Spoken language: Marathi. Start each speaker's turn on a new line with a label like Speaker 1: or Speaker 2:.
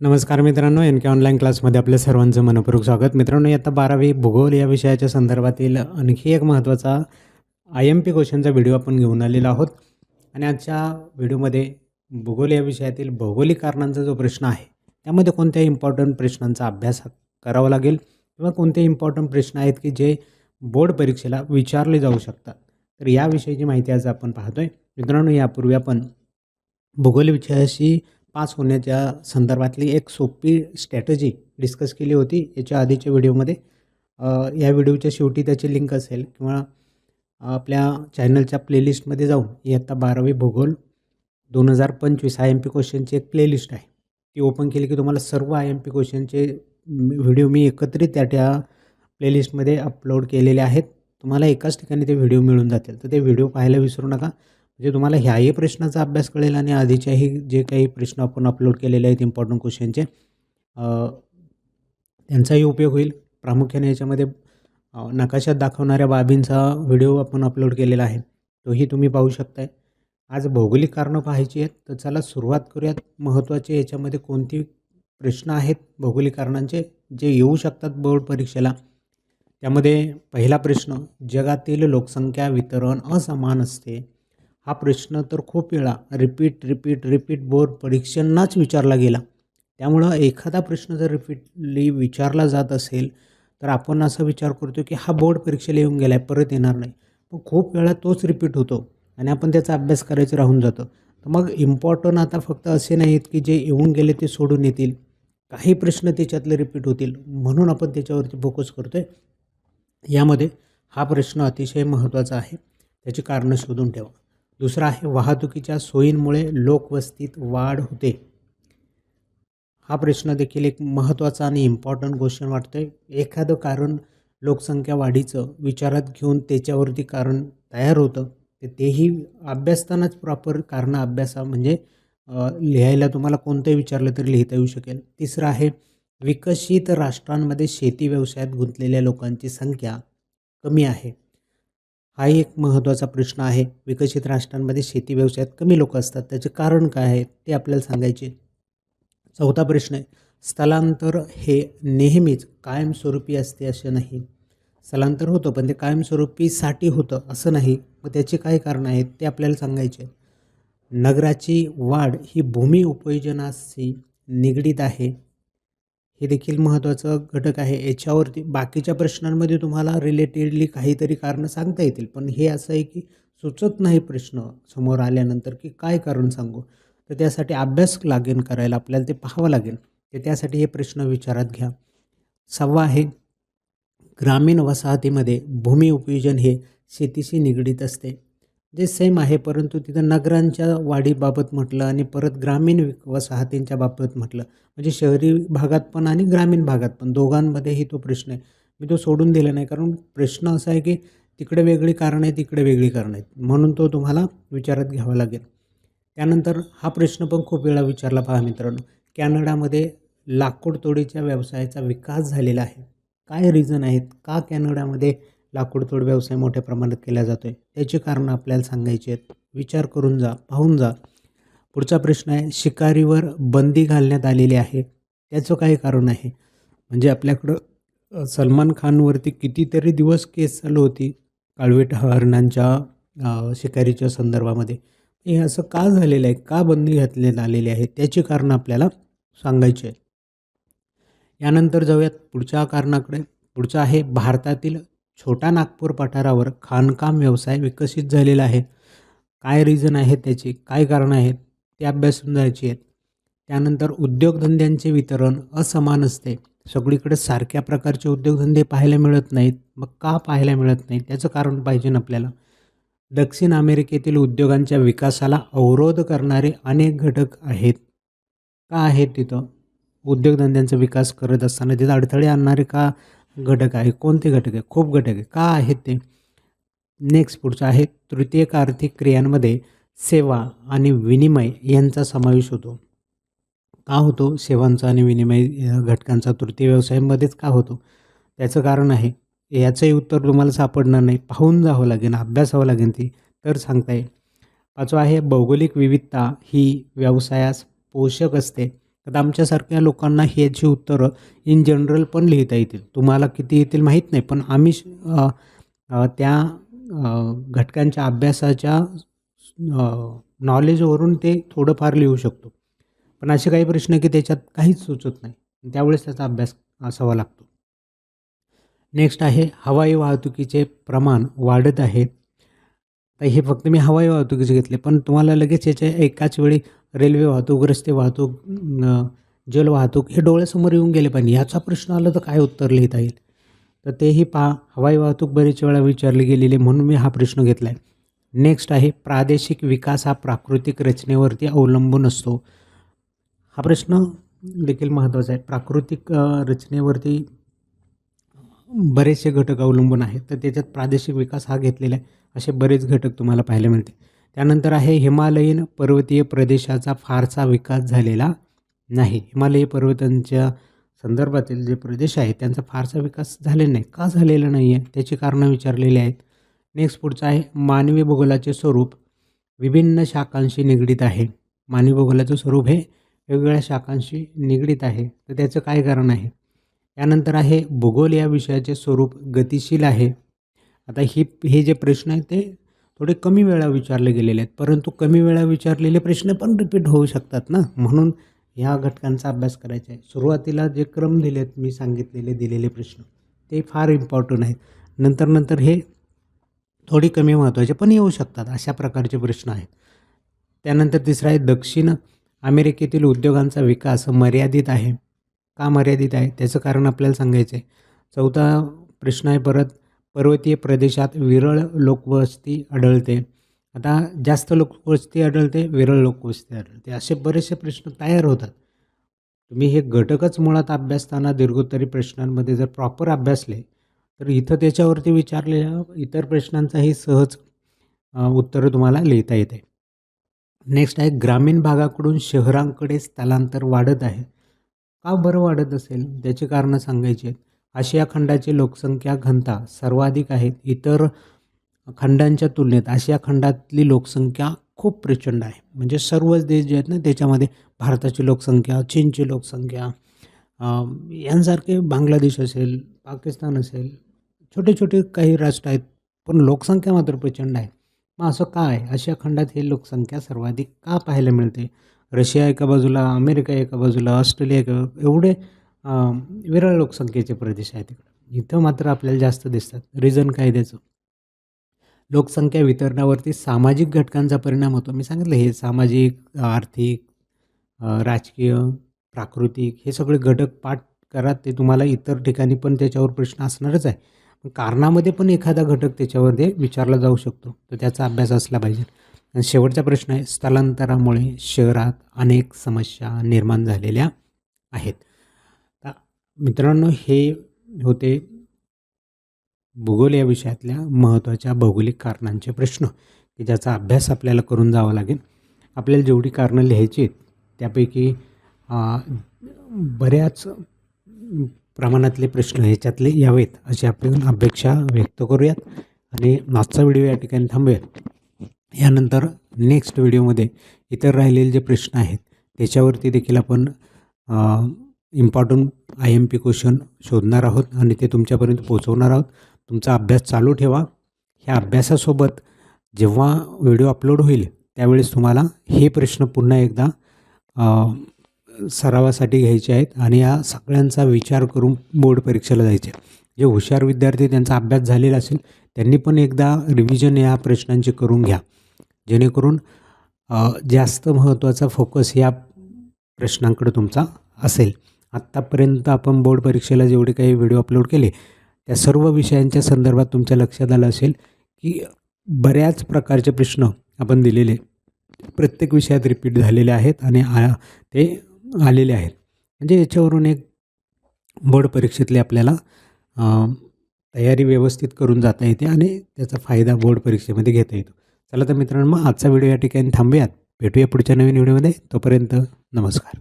Speaker 1: नमस्कार मित्रांनो एन के ऑनलाईन क्लासमध्ये आपल्या सर्वांचं मनपूर्वक स्वागत. मित्रांनो आता बारावी भूगोल या विषयाच्या संदर्भातील आणखी एक महत्त्वाचा आय एम पी क्वेश्चनचा व्हिडिओ आपण घेऊन आलेलो आहोत. आणि आजच्या व्हिडिओमध्ये भूगोल या विषयातील भौगोलिक कारणांचा जो प्रश्न आहे त्यामध्ये कोणत्या इम्पॉर्टंट प्रश्नांचा अभ्यास करावा लागेल किंवा कोणते इम्पॉर्टंट प्रश्न आहेत की जे बोर्ड परीक्षेला विचारले जाऊ शकतात. तर याविषयीची माहिती आज आपण पाहतो आहे मित्रांनो यापूर्वी आपण भूगोल विषयाशी पास होण्याच्या संदर्भातली एक सोपी स्ट्रॅटजी डिस्कस केली होती. याच्या आधीच्या व्हिडिओमध्ये या व्हिडिओच्या शेवटी त्याची लिंक असेल किंवा आपल्या चॅनलच्या प्लेलिस्टमध्ये जाऊन इयत्ता बारावी भूगोल दोन हजार पंचवीस आय एम पी क्वेश्चनची एक प्लेलिस्ट आहे. ती ओपन केली की तुम्हाला सर्व आय एम पी क्वेश्चनचे व्हिडिओ मी एकत्रित त्या त्या प्लेलिस्टमध्ये अपलोड केलेले आहेत. तुम्हाला एकाच ठिकाणी ते व्हिडिओ मिळून जातील. तर ते व्हिडिओ पाहायला विसरू नका. म्हणजे तुम्हाला ह्याही प्रश्नाचा अभ्यास कळेल आणि आधीच्याही जे काही प्रश्न आपण अपलोड केलेले आहेत इम्पॉर्टंट क्वेश्चनचे त्यांचाही उपयोग होईल. प्रामुख्याने याच्यामध्ये नकाशात दाखवणाऱ्या बाबींचा व्हिडिओ आपण अपलोड केलेला आहे. तोही तुम्ही पाहू शकताय. आज भौगोलिक कारणं पाहायची आहेत तर चला सुरुवात करूयात. महत्त्वाचे याच्यामध्ये कोणती प्रश्न आहेत भौगोलिक कारणांचे जे येऊ शकतात बोर्ड परीक्षेला? त्यामध्ये पहिला प्रश्न जगातील लोकसंख्या वितरण असमान असते. हा प्रश्न तर खूप वेळा रिपीट रिपीट रिपीट बोर्ड परीक्षांनाच विचारला गेला. त्यामुळं एखादा प्रश्न जर रिपीटली विचारला जात असेल तर आपण असा विचार करतो की हा बोर्ड परीक्षेला येऊन गेला आहे परत येणार नाही. पण खूप वेळा तोच रिपीट होतो आणि आपण त्याचा अभ्यास करायचं राहून जातं. तर मग इम्पॉर्टंट आता फक्त असे नाहीत की जे येऊन गेले ते सोडून येतील. काही प्रश्न त्याच्यातले रिपीट होतील. म्हणून आपण त्याच्यावरती फोकस करतो आहे यामध्ये हा प्रश्न अतिशय महत्त्वाचा आहे. त्याची कारणं शोधून ठेवा. दुसरा आहे वाहतुकीच्या सोयींमुळे लोकवस्तीत वाढ होते. हा प्रश्न देखील एक महत्त्वाचा आणि इम्पॉर्टंट क्वेश्चन वाटतो आहे एखादं कारण लोकसंख्या वाढीचं विचारात घेऊन त्याच्यावरती कारण तयार होतं तर तेही अभ्यासतानाच प्रॉपर कारणं अभ्यासा म्हणजे लिहायला तुम्हाला कोणतंही विचारलं तरी लिहिता येऊ शकेल. तिसरं आहे विकसित राष्ट्रांमध्ये शेती व्यवसायात गुंतलेल्या लोकांची संख्या कमी आहे. हा एक महत्त्वाचा प्रश्न आहे. विकसित राष्ट्रांमध्ये शेती व्यवसायात कमी लोक असतात. त्याचे कारण काय आहे ते आपल्याला सांगायचे. चौथा प्रश्न आहे. स्थलांतर हे नेहमीच कायमस्वरूपी असते असे नाही. स्थलांतर होतं पण ते कायमस्वरूपीसाठी होतं असं नाही. मग त्याचे काय कारणं आहेत ते आपल्याला सांगायचे. नगराची वाढ ही भूमी उपयोजनाशी निगडीत आहे. हे देखील महत्त्वाचं घटक आहे. याच्यावरती बाकीच्या प्रश्नांमध्ये तुम्हाला रिलेटेडली काहीतरी कारणं सांगता येतील. पण हे असं आहे की सुचत नाही प्रश्न समोर आल्यानंतर की काय कारण सांगू? तर त्यासाठी अभ्यास लागेल करायला आपल्याला ते पाहावं लागेल. तर त्यासाठी हे प्रश्न विचारात घ्या. सहावा आहे ग्रामीण वसाहतीमध्ये भूमी उपयोजन हे शेतीशी निगडीत असते. जे सेम आहे परंतु तिथं नगरांच्या वाढीबाबत म्हटलं आणि परत ग्रामीण वसाहतींच्या बाबत म्हटलं. म्हणजे शहरी भागात पण आणि ग्रामीण भागात पण दोघांमध्येही तो प्रश्न आहे. मी तो सोडून दिला नाही कारण प्रश्न असा आहे की तिकडे वेगळी कारणं आहेत तिकडे वेगळी कारणं आहेत. म्हणून तो तुम्हाला विचारात घ्यावा लागेल. त्यानंतर हा प्रश्न पण खूप वेळा विचारला पहा मित्रांनो. कॅनडामध्ये लाकूडतोडीच्या व्यवसायाचा विकास झालेला आहे. काय रिझन आहेत? का कॅनडामध्ये लाकूडतोड व्यवसाय मोठ्या प्रमाणात केला जातो आहे त्याची कारणं आपल्याला सांगायची आहेत. विचार करून जा पाहून जा. पुढचा प्रश्न आहे शिकारीवर बंदी घालण्यात आलेली आहे. त्याचं काय कारण आहे. म्हणजे आपल्याकडं सलमान खानवरती कितीतरी दिवस केस चालू होती काळवेट हरणांच्या शिकारीच्या संदर्भामध्ये. हे असं का झालेलं आहे? का बंदी घातण्यात आलेली आहे? त्याची कारणं आपल्याला सांगायची आहेत. यानंतर जाऊयात पुढच्या कारणाकडे. पुढचं आहे भारतातील छोटा नागपूर पठारावर खाणकाम व्यवसाय विकसित झालेला आहे. काय रिझन आहेत त्याची? काय कारणं आहेत? ते अभ्यासून जायचे आहेत. त्यानंतर उद्योगधंद्यांचे वितरण असमान असते. सगळीकडे सारख्या प्रकारचे उद्योगधंदे पाहायला मिळत नाहीत. मग का पाहायला मिळत नाहीत? त्याचं कारण पाहिजे ना आपल्याला. दक्षिण अमेरिकेतील उद्योगांच्या विकासाला अवरोध करणारे अनेक घटक आहेत. का आहेत तिथं? उद्योगधंद्यांचा विकास करत असताना तिथं अडथळे आणणारे का घटक आहे. कोणते घटक आहे? खूप घटक आहे. का आहेत ते? नेक्स्ट पुढचं आहे. तृतीयक आर्थिक क्रियांमध्ये सेवा आणि विनिमय यांचा समावेश होतो. का होतो? सेवांचा आणि विनिमय घटकांचा तृतीय व्यवसायामध्येच का होतो? त्याचं कारण आहे. याचंही उत्तर तुम्हाला सापडणार नाही. पाहून जावं लागेल अभ्यासावं लागेल ती. तर सांगता येईल पाचवा आहे भौगोलिक विविधता ही व्यवसायास पोषक असते. तर आमच्यासारख्या लोकांना ह्याची उत्तरं इन जनरल पण लिहिता येतील. तुम्हाला किती येतील माहीत नाही पण आम्ही त्या घटकांच्या अभ्यासाच्या नॉलेजवरून ते थोडंफार लिहू शकतो. पण असे काही प्रश्न की त्याच्यात काहीच सुचत नाही. त्यावेळेस त्याचा अभ्यास असावा लागतो. नेक्स्ट आहे हवाई वाहतुकीचे प्रमाण वाढत आहे. तर हे फक्त मी हवाई वाहतुकीचे घेतले पण तुम्हाला लगेच याच्या एकाच वेळी रेल्वे वाहतूक रस्ते वाहतूक जल वाहतूक हे डोळ्यासमोर येऊन गेले पाहिजे. याचा प्रश्न आला तर काय उत्तर लिहिता येईल? तर तेही पहा. हवाई वाहतूक बरेच वेळा विचारली गेलेली आहे, म्हणून मी हा प्रश्न घेतला आहे नेक्स्ट आहे प्रादेशिक विकास हा प्राकृतिक रचनेवरती अवलंबून असतो. हा प्रश्न देखील महत्त्वाचा आहे. प्राकृतिक रचनेवरती बरेचसे घटक अवलंबून आहेत. तर त्याच्यात प्रादेशिक विकास हा घेतलेला आहे. असे बरेच घटक तुम्हाला पाहायला मिळते त्यानंतर आहे हिमालयीन पर्वतीय प्रदेशाचा फारसा विकास झालेला नाही. हिमालयी पर्वतांच्या संदर्भातील जे प्रदेश आहेत त्यांचा फारसा विकास झालेला नाही. का झालेला नाही आहे त्याची कारणं विचारलेली आहेत. नेक्स्ट पुढचं आहे मानवी भूगोलाचे स्वरूप विभिन्न शाखांशी निगडीत आहे. मानवी भूगोलाचं स्वरूप हे वेगवेगळ्या शाखांशी निगडीत आहे. तर त्याचं काय कारण आहे? त्यानंतर आहे भूगोल या विषयाचे स्वरूप गतिशील आहे. आता ही हे जे प्रश्न आहेत ते थोडे कमी वेळा विचारले गेलेले आहेत. परंतु कमी वेळा विचारलेले प्रश्न पण रिपीट होऊ शकतात ना? म्हणून ह्या घटकांचा अभ्यास करायचा आहे. सुरुवातीला जे क्रम दिलेत मी सांगितलेले दिलेले प्रश्न ते फार इम्पॉर्टंट आहेत. नंतर नंतर हे थोडी कमी महत्त्वाचे पण येऊ शकतात अशा प्रकारचे प्रश्न आहेत. त्यानंतर तिसरा आहे दक्षिण अमेरिकेतील उद्योगांचा विकास मर्यादित आहे. का मर्यादित आहे? त्याचं कारण आपल्याला सांगायचं आहे चौथा प्रश्न आहे परत पर्वतीय प्रदेशात विरळ लोकवस्ती आढळते. आता जास्त लोकवस्ती आढळते विरळ लोकवस्ती आढळते. असे बरेचसे प्रश्न तयार होतात. तुम्ही हे घटकच मुळात अभ्यासताना दीर्घोत्तरी प्रश्नांमध्ये जर प्रॉपर अभ्यासले तर इथं त्याच्यावरती विचारलेल्या इतर प्रश्नांचाही सहज उत्तरं तुम्हाला लिहिता येते. नेक्स्ट आहे ग्रामीण भागाकडून शहरांकडे स्थलांतर वाढत आहे. का बरं वाढत असेल? त्याची कारणं सांगायची. आहेत आशिया खंडाची लोकसंख्या घनता सर्वाधिक आहे. इतर खंडांच्या तुलनेत आशिया खंडातली लोकसंख्या खूप प्रचंड आहे. म्हणजे सर्वच देश जे आहेत ना त्याच्यामध्ये भारताची लोकसंख्या चीनची लोकसंख्या यांसारखे बांगलादेश असेल पाकिस्तान असेल छोटे छोटे काही राष्ट्र आहेत पण लोकसंख्या मात्र प्रचंड आहे. मग असं का आहे? आशिया खंडात हे लोकसंख्या सर्वाधिक का पाहायला मिळते? रशिया एका बाजूला अमेरिका एका बाजूला ऑस्ट्रेलिया एका एवढे विरळ लोकसंख्येचे प्रदेश आहेत तिकडे इथं मात्र आपल्याला जास्त दिसतात. रिझन काय त्याचं लोकसंख्या वितरणावरती सामाजिक घटकांचा परिणाम होतो. मी सांगितलं हे सामाजिक आर्थिक राजकीय प्राकृतिक हे सगळे घटक पाठ करा ते तुम्हाला इतर ठिकाणी पण त्याच्यावर प्रश्न असणारच आहे. कारणामध्ये पण एखादा घटक त्याच्यामध्ये विचारला जाऊ शकतो. तर त्याचा अभ्यास असला पाहिजे. आणि शेवटचा प्रश्न आहे स्थलांतरामुळे शहरात अनेक समस्या निर्माण झालेल्या आहेत. मित्रांनो हे होते भूगोल या विषयातल्या महत्त्वाच्या भौगोलिक कारणांचे प्रश्न की ज्याचा अभ्यास आपल्याला करून जावा लागेल. आपल्याला जेवढी कारणं लिहायची आहेत त्यापैकी बऱ्याच प्रमाणातले प्रश्न ह्याच्यातले यावेत अशी आपण अपेक्षा व्यक्त करूयात. आणि मागचा व्हिडिओ या ठिकाणी थांबूयात. यानंतर नेक्स्ट व्हिडिओमध्ये इतर राहिलेले जे प्रश्न आहेत त्याच्यावरती देखील आपण important I M P question शोधणार आहोत आणि ते तुमच्यापर्यंत पोहोचवणार आहोत. तुमचा अभ्यास चालू ठेवा. ह्या अभ्यासासोबत जेव्हा व्हिडिओ अपलोड होईल त्यावेळेस तुम्हाला हे प्रश्न पुन्हा एकदा सरावासाठी घ्यायचे आहेत आणि या सगळ्यांचा विचार करून बोर्ड परीक्षेला जायचे जे हुशार विद्यार्थी त्यांचा अभ्यास झालेला असेल त्यांनी पण एकदा रिव्हिजन या प्रश्नांची करून घ्या. जेणेकरून जास्त महत्त्वाचा फोकस या प्रश्नांकडे तुमचा असेल. आत्तापर्यंत आपण बोर्ड परीक्षेला जेवढे काही व्हिडिओ अपलोड केले त्या सर्व विषयांच्या संदर्भात तुमच्या लक्षात आलं असेल की बऱ्याच प्रकारचे प्रश्न आपण दिलेले प्रत्येक विषयात रिपीट झालेले आहेत आणि आ ते आलेले आहेत. म्हणजे याच्यावरून एक बोर्ड परीक्षेतले आपल्याला तयारी व्यवस्थित करून जाता येते आणि त्याचा फायदा बोर्ड परीक्षेमध्ये घेता येतो. चला तर मित्रांनो मग आजचा व्हिडिओ या ठिकाणी थांबूयात. भेटूया पुढच्या नवीन व्हिडिओमध्ये. तोपर्यंत नमस्कार.